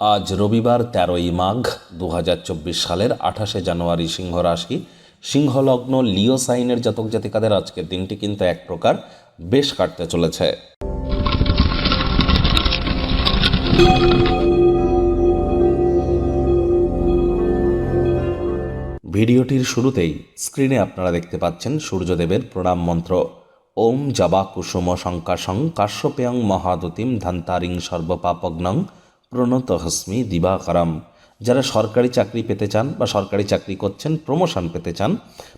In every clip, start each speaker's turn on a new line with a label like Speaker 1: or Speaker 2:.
Speaker 1: আজ রবিবার তেরোই মাঘ দু হাজার চব্বিশ সালের আঠাশে জানুয়ারি সিংহ রাশি। সিংহলগ্ন লিও সাইনের জাতক জাতিকাদের আজকের দিনটি কিন্তু এক প্রকার বেশ কাটতে চলেছে। ভিডিওটির শুরুতেই স্ক্রিনে আপনারা দেখতে পাচ্ছেন সূর্যদেবের প্রণাম মন্ত্র। ওম জবা কুসুম শঙ্কাশং কাশ্যপেয়ং মহাদতিম ধান্তারিং সর্বপাপগ্নং প্রণত হস্মি দিবাকরম যারা সরকারি চাকরি পেতে চান বা সরকারি চাকরি করছেন প্রমোশন পেতে চান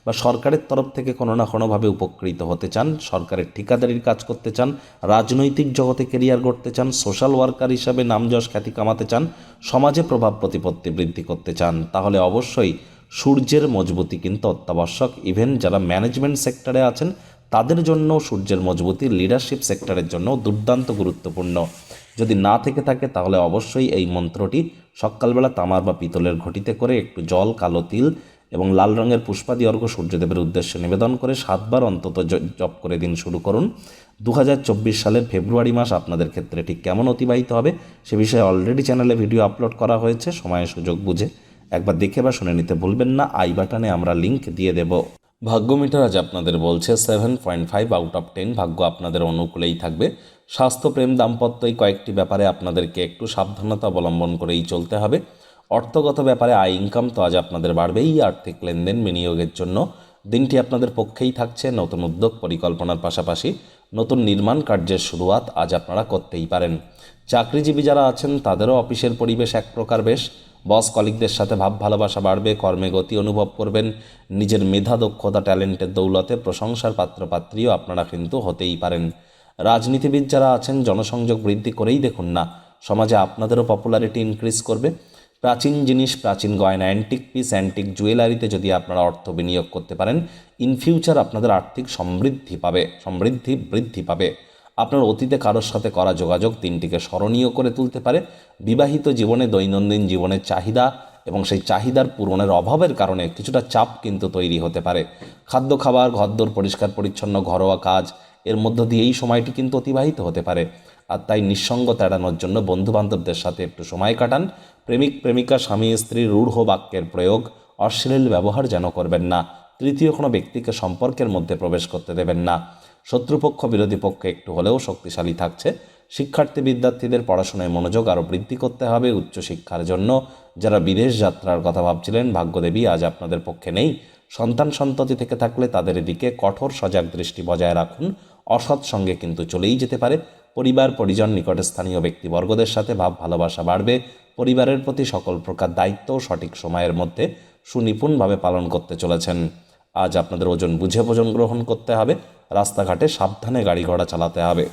Speaker 1: বা সরকারের তরফ থেকে কোনো না কোনোভাবে উপকৃত হতে চান, সরকারের ঠিকাদারির কাজ করতে চান, রাজনৈতিক জগতে কেরিয়ার গড়তে চান সোশ্যাল ওয়ার্কার হিসাবে নামযশ খ্যাতি কামাতে চান, সমাজে প্রভাব প্রতিপত্তি বৃদ্ধি করতে চান, তাহলে অবশ্যই সূর্যের মজবুতি কিন্তু অত্যাবশ্যক। ইভেন যারা ম্যানেজমেন্ট সেক্টরে আছেন তাদের জন্য সূর্যের মজবুতি লিডারশিপ সেক্টরের জন্য দুর্দান্ত গুরুত্বপূর্ণ। যদি না থেকে থাকে, তাহলে অবশ্যই এই মন্ত্রটি সকালবেলা তামার বা পিতলের ঘটিতে করে একটু জল, কালো তিল এবং লাল রঙের পুষ্পাদি অর্ঘ্য সূর্যদেবের উদ্দেশ্যে নিবেদন করে সাতবার অন্তত জপ করে দিন শুরু করুন। দু হাজার চব্বিশ সালের ফেব্রুয়ারি মাস আপনাদের ক্ষেত্রে ঠিক কেমন অতিবাহিত হবে, সে বিষয়ে অলরেডি চ্যানেলে ভিডিও আপলোড করা হয়েছে সময় সুযোগ বুঝে। একবার দেখে বা শুনে নিতে ভুলবেন না, আই বাটনে আমরা লিংক দিয়ে দেব। ভাগ্য মিটার আজ আপনাদের বলছে seven point five out of ten ভাগ্য আপনাদের অনুকূলেই থাকবে। স্বাস্থ্য, প্রেম দাম্পত্য এই কয়েকটি ব্যাপারে আপনাদেরকে একটু সাবধানতা অবলম্বন করেই চলতে হবে। অর্থগত ব্যাপারে আয় ইনকাম তো আজ আপনাদের বাড়বেই। আর্থিক লেনদেন বিনিয়োগের জন্য দিনটি আপনাদের পক্ষেই থাকছে। নতুন উদ্যোগ পরিকল্পনার পাশাপাশি নতুন নির্মাণ কার্যের শুরুয়াত আজ আপনারা করতেই পারেন। চাকরিজীবী যারা আছেন, তাদেরও অফিসের পরিবেশ এক প্রকার বেশ। বস কলিগদের সাথে ভাব ভালোবাসা বাড়বে, কর্মে গতি অনুভব করবেন, নিজের মেধা, দক্ষতা, ট্যালেন্টের দৌলতে প্রশংসার পাত্রপাত্রীও আপনারা কিন্তু হতেই পারেন। রাজনীতিবিদ যারা আছেন, জনসংযোগ বৃদ্ধি করেই দেখুন না, সমাজে আপনাদেরও পপুলারিটি ইনক্রিজ করবে। প্রাচীন জিনিস, প্রাচীন গয়না অ্যান্টিক পিস অ্যান্টিক জুয়েলারিতে যদি আপনারা অর্থ বিনিয়োগ করতে পারেন ইন ফিউচার আপনাদের আর্থিক সমৃদ্ধি পাবে, সমৃদ্ধি বৃদ্ধি পাবে। আপনার অতীতে কারোর সাথে করা যোগাযোগ তিনটিকে স্মরণীয় করে তুলতে পারে। বিবাহিত জীবনে দৈনন্দিন জীবনের চাহিদা এবং সেই চাহিদার পূরণের অভাবের কারণে কিছুটা চাপ কিন্তু তৈরি হতে পারে। খাদ্য খাবার ঘরদোর পরিষ্কার, পরিচ্ছন্ন, ঘরোয়া কাজ, এর মধ্য দিয়ে এই সময়টি কিন্তু অতিবাহিত হতে পারে। আর তাই নিঃসঙ্গতা এড়ানোর জন্য বন্ধুবান্ধবদের সাথে একটু সময় কাটান। প্রেমিক, প্রেমিকা, স্বামী স্ত্রী রূঢ় বাক্যের প্রয়োগ অশ্লীল ব্যবহার যেন করবেন না। তৃতীয় কোনো ব্যক্তিকে সম্পর্কের মধ্যে প্রবেশ করতে দেবেন না। শত্রুপক্ষ, বিরোধী পক্ষ একটু হলেও শক্তিশালী থাকছে। শিক্ষার্থী বিদ্যার্থীদের পড়াশোনায় মনোযোগ আরও বৃদ্ধি করতে হবে উচ্চশিক্ষার জন্য। যারা বিদেশ যাত্রার কথা ভাবছিলেন, ভাগ্যদেবী, আজ আপনাদের পক্ষে নেই। সন্তান সন্ততি থেকে থাকলে তাদের দিকে কঠোর সজাগ দৃষ্টি বজায় রাখুন। অসৎ সঙ্গে কিন্তু চলেই যেতে পারে। পরিবার, পরিজন, নিকটে স্থানীয় ব্যক্তিবর্গদের সাথে ভাব ভালোবাসা বাড়বে। পরিবারের প্রতি সকল প্রকার দায়িত্ব সঠিক সময়ের মধ্যে সুনিপুণভাবে পালন করতে চলেছেন। আজ আপনাদের ওজন বুঝে ভোজন গ্রহণ করতে হবে। রাস্তাঘাটে সাবধানে গাড়ি ঘোড়া চালাতে হবে।